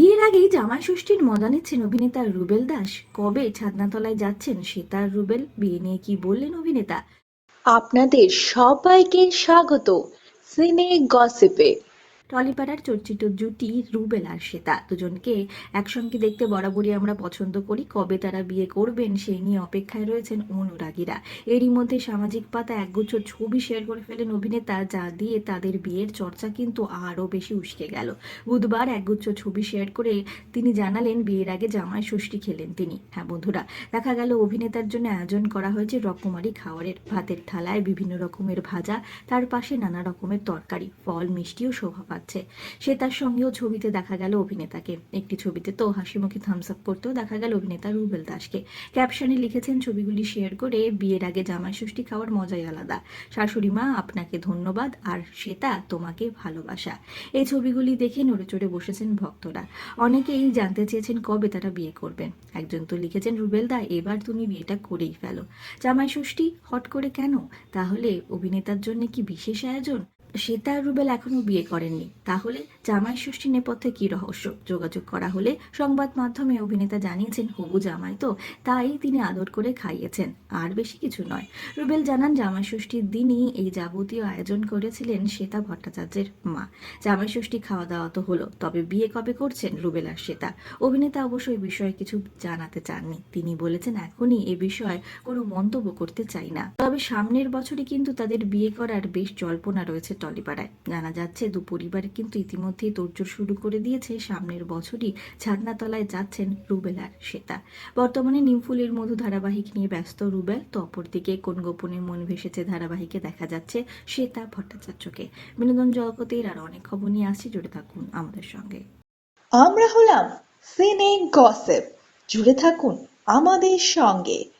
বিয়ের আগেই জামাই ষষ্ঠীর মজা নিচ্ছেন অভিনেতা রুবেল দাস। কবে ছাদনাতলায় যাচ্ছেন সেতার রুবেল? বিয়ে নিয়ে কি বললেন অভিনেতা? আপনাদের সবাইকে স্বাগত। সিনে গসিপে। টলিপাড়ার চর্চিত জুটি রুবেল আর শ্বেতা। দুজনকে একসঙ্গে দেখতে বরাবরই আমরা পছন্দ করি। কবে তারা বিয়ে করবেন সেই নিয়ে অপেক্ষায় রয়েছেন অনুরাগীরা। এরই মধ্যে সামাজিক পাতা একগুচ্ছ ছবি শেয়ার করে ফেলেন অভিনেতা, যা দিয়ে তাদের বিয়ের চর্চা কিন্তু আরও বেশি উস্কে গেল। বুধবার একগুচ্ছ ছবি শেয়ার করে তিনি জানালেন, বিয়ের আগে জামায় ষষ্ঠী খেলেন তিনি। হ্যাঁ বন্ধুরা, দেখা গেল অভিনেতার জন্য আয়োজন করা হয়েছে রকমারি খাওয়ারের ভাতের থালায় বিভিন্ন রকমের ভাজা, তার পাশে নানা রকমের তরকারি, ফল মিষ্টিও শোভা পাচ্ছে সে তার সঙ্গেও ছবিতে দেখা গেল অভিনেতাকে। একটি ছবিতে তো হাসি মুখে থামস আপ করতেও দেখা গেল অভিনেতা রুবেল দাসকে। ক্যাপশনে লিখেছেন, ছবিগুলি শেয়ার করে বিয়ের আগে জামাই ষষ্ঠী খাওয়ার মজাই আলাদা। শাশুড়ি মা আপনাকে ধন্যবাদ আর শ্বেতা তোমাকে ভালোবাসা। এই ছবিগুলি দেখে নড়ে চড়ে বসেছেন ভক্তরা। অনেকেই জানতে চেয়েছেন কবে তারা বিয়ে করবেন। একজন তো লিখেছেন, রুবেল দা, এবার তুমি বিয়েটা করেই ফেলো। জামাই ষষ্ঠী, হট করে কেন? তাহলে অভিনেতার জন্য কি বিশেষ আয়োজন? শ্বেতা আর রুবেল এখনও বিয়ে করেননি। তাহলে জামাই ষষ্ঠী নেপথ্যে কি রহস্য? যোগাযোগ করা হলে সংবাদ মাধ্যমে অভিনেতা জানিয়েছেন, হবু জামাই তো, তাই তিনি আদর করে খাইয়েছেন, আর বেশি কিছু নয়। রুবেল জানান, জামাই ষষ্ঠীর দিনই এই যাবতীয় আয়োজন করেছিলেন শ্বেতা ভট্টাচার্যের মা। জামাই ষষ্ঠী খাওয়া দাওয়া তো হলো, তবে বিয়ে কবে করছেন রুবেল আর শ্বেতা? অভিনেতা অবশ্যই বিষয়ে কিছু জানাতে চাননি। তিনি বলেছেন, এখনই এ বিষয়ে কোনো মন্তব্য করতে চাই না। সামনের বছরই কিন্তু তাদের বিয়ে করার বেশ জল্পনা রয়েছে টলিপাড়ায়। জানা যাচ্ছে, দু পরিবার কিন্তু ইতিমধ্যেই তোড়জোড় শুরু করে দিয়েছে সামনের বছরই ছাদনাতলায় যাচ্ছেন রুবেল আর শ্বেতা। বর্তমানে নিমফুলের মধু ধারাবাহিক নিয়ে ব্যস্ত রুবেল, তো অপরদিকে কোন গোপনে মন ভেসেছে ধারাবাহিকে দেখা যাচ্ছে শ্বেতা ভট্টাচার্যকে। বিনোদন জগতের আর অনেক খবর নিয়ে আসছে, জুড়ে থাকুন আমাদের সঙ্গে। আমরা হলাম সিনে গসিপ। জুড়ে থাকুন আমাদের সঙ্গে।